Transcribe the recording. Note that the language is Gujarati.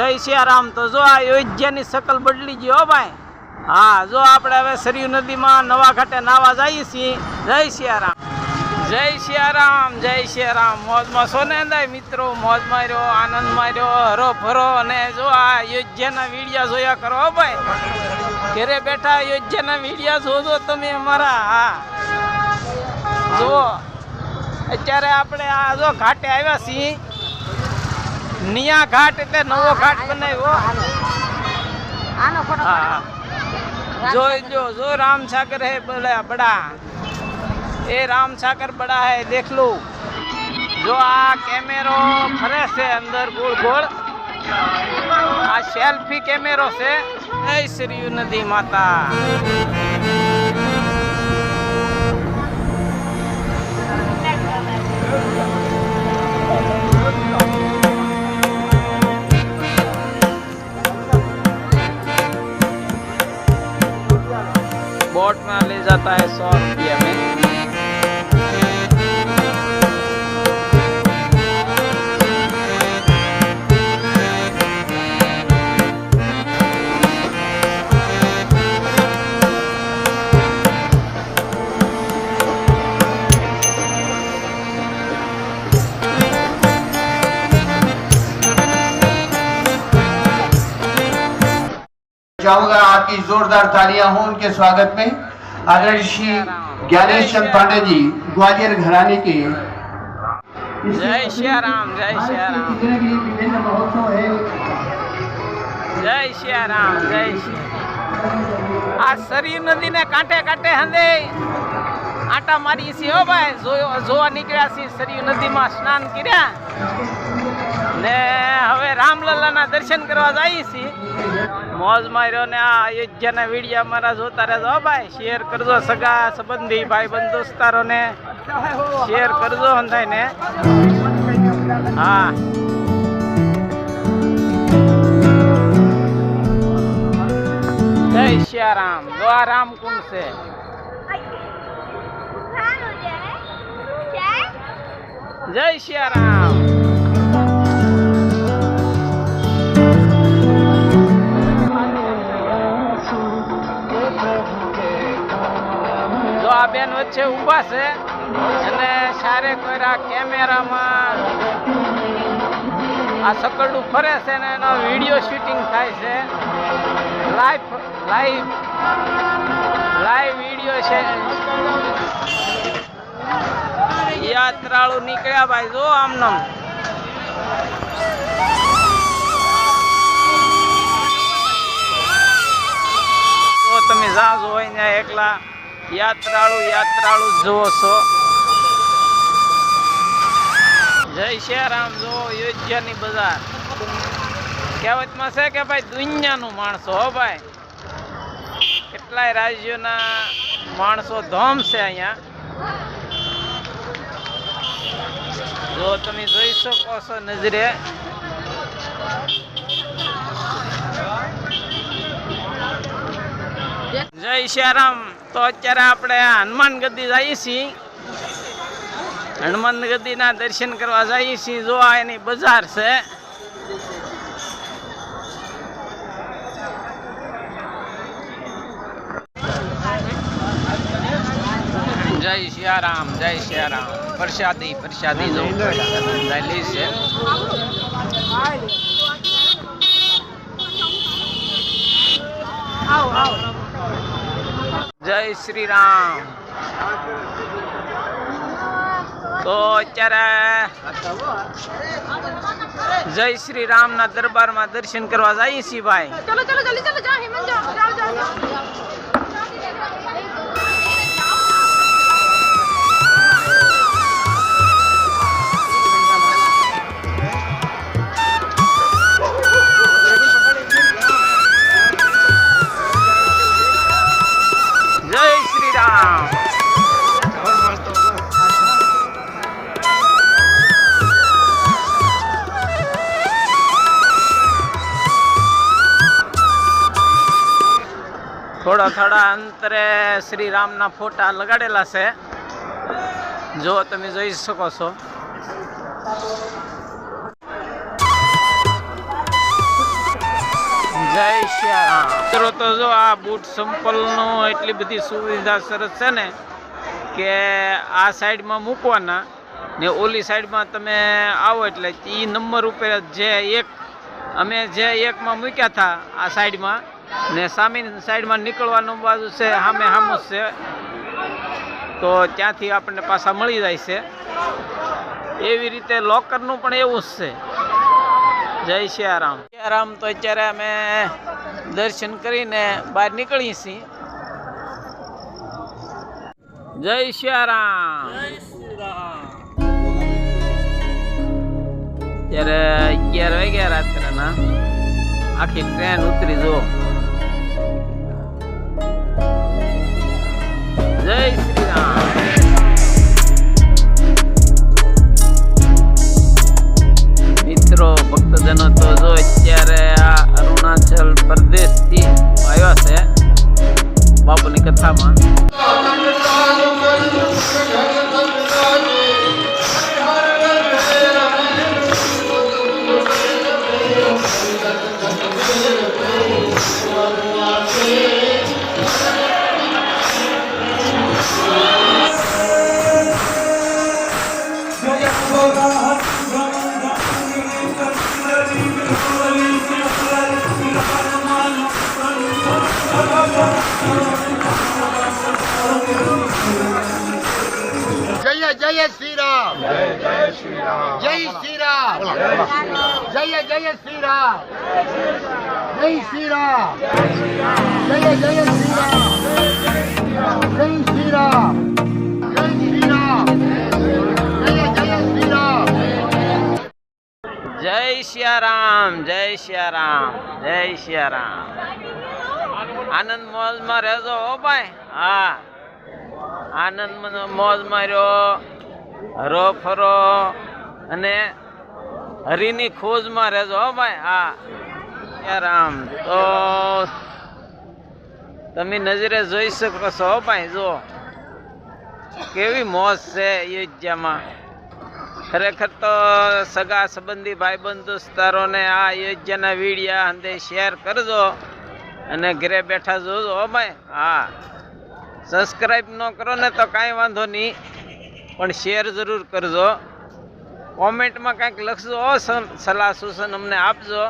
જય સિયારામ. તો જો આ અયોધ્યાની શકલ બદલી હો ભાઈ. હા, જો આપણે હવે સરયુ નદીમાં નવા ઘાટે નાવા જઈએ છીએ. જય સિયારામ. જય સિયારામ જય સિયારામ. મોજમાં સોને મિત્રો, મોજ માર્યો, આનંદ માર્યો, હરો ફરો. અને જો આ અયોધ્યાના વિડીયા જોયા કરો ભાઈ. ઘરે બેઠા અયોધ્યાના વિડીયા જોજો તમે અમારા. હા. જુઓ અત્યારે આપણે આ જો ઘાટે આવ્યા છીએ. निया घाट इतने नवो घाट बने वो जो जो जो राम सागर है बोला बड़ा ये राम सागर बड़ा है देख लो जो आ कैमेरो खरे से अंदर गोल गोल आ सेल्फी कैमेरो से श्री नदी माता जाता है सौ रुपये में। चाहूँगा आपकी जोरदार तालियाँ हो उनके स्वागत में। आदरणीय श्री ज्ञानेश चंद पांडे जी ग्वालियर घराने के जय श्री राम जय श्री राम जितने भी विभिन्न महोत्सव है જય સિયારામ જય શ્રી આ સરયુ નદીને કાંઠે કાંઠે હંદે આટા મારી છીએ હો ભાઈ જોયો જોવા નીકળ્યા છીએ સરયુ નદીમાં સ્નાન કર્યા ને હવે રામલલ્લાના દર્શન કરવા જઈએ છીએ મોજ માર્યો ને આ અયોધ્યાના વિડીયા મારા જોતા રહેજો ભાઈ. શેર કરજો સગા સંબંધી ભાઈ બંધ દોસ્તારોને. શેર કરજો હંધાઈને. હા. જય સિયારામ. જો આ રામકુંડ છે. જય સિયારામ. વચ્ચે ઊભા છે અને સારે કોઈરા કેમેરામાં આ સકરડું ફરે છે ને એનો વીડિયો શૂટિંગ થાય છે. લાઈવ લાઈવ લાઈવ વીડિયો છે. યાત્રાળુ નીકળ્યા ભાઈ, જો આમનો તો તમે જાજો હોય ને એકલા. યાત્રાળુ યાત્રાળુ જુઓ છો. જય શ્યારામ જો અયોધ્યાની બજાર. કહેવતમાં છે કે ભાઈ, દુનિયાનું માણસો હો ભાઈ. કેટલાય રાજ્યોના માણસો ધોમ છે અહીંયા. જો તમે જોઈ શકો છો નજરે. જય શ્યારામ. તો અત્યારે આપણે હનુમાન ગદ્દી જઈએ છીએ. હનુમાન ગદ્દીના દર્શન કરવા જઈએ છીએ. જો આ એની બજાર છે. જય શ્યારામ જય શ્યારામ. પ્રસાદી પ્રસાદી જો પ્રસાદી આવો છે જય શ્રી રામ તો અત્યારે જય શ્રી રામના દરબારમાં દર્શન કરવા જઈએ છીએ ભાઈ चलो चलो जल्दी चलो जाओ हेमंत जाओ जाओ जाओ થોડા થોડા અંતરે શ્રી રામના ફોટા લગાડેલા છે. જો તમે જોઈ શકો છો. જય મિત્રો, તો જો આ બૂટ સંપલનું એટલી બધી સુવિધા સરસ છે ને કે આ સાઈડમાં મૂકવાના ને ઓલી સાઈડમાં તમે આવો એટલે એ નંબર ઉપર જે એક અમે જે એકમાં મૂક્યા હતા આ સાઈડમાં ને સામેની સાઈડમાં નીકળવાનું બાજુ છે સામે સામું છે. તો ત્યાંથી આપણને પાછા મળી જાય છે. એવી રીતે લોકરનું પણ એવું જ છે. જય સિયારામ સિયારામ તો અત્યારે અમે દર્શન કરીને બહાર નીકળીએ છીએ. જય સિયારામ ત્યારે અગિયાર વાગ્યા રાત્રેના. આખી ટ્રેન ઉતરી જો. જય જય શ્રી રામ. જય શ્રી રામ. જય શ્રી રામ. જય જય શ્રી રામ. જય શ્રી રામ. જય જય શ્રી રામ. જય શ્રી રામ. જય શ્રી રામ જય જય શ્રી રામ જય સિયારામ જય સિયારામ જય સિયારામ આનંદ મોજમાં રહેજો હો ભાઈ. હા. આનંદ મોજ માર્યો હરો ફરો અને હરિની ખોજમાં રહેજો હો ભાઈ, હા. સિયારામ તો તમે નજરે જોઈ શકો છો હો ભાઈ, જો. કેવી મોજ છે અયોધ્યામાં. ખરેખર તો સગા સંબંધી ભાઈબંધ દોસ્તારોને આ અયોધ્યાના વિડીયા અંતે શેર કરજો અને ઘરે બેઠા જોજો હો ભાઈ, હા. સબસ્ક્રાઈબ ન કરો ને તો કાંઈ વાંધો નહીં. પણ શેર જરૂર કરજો. કોમેન્ટમાં કાંઈક લખજો સલાહ સૂચન અમને આપજો.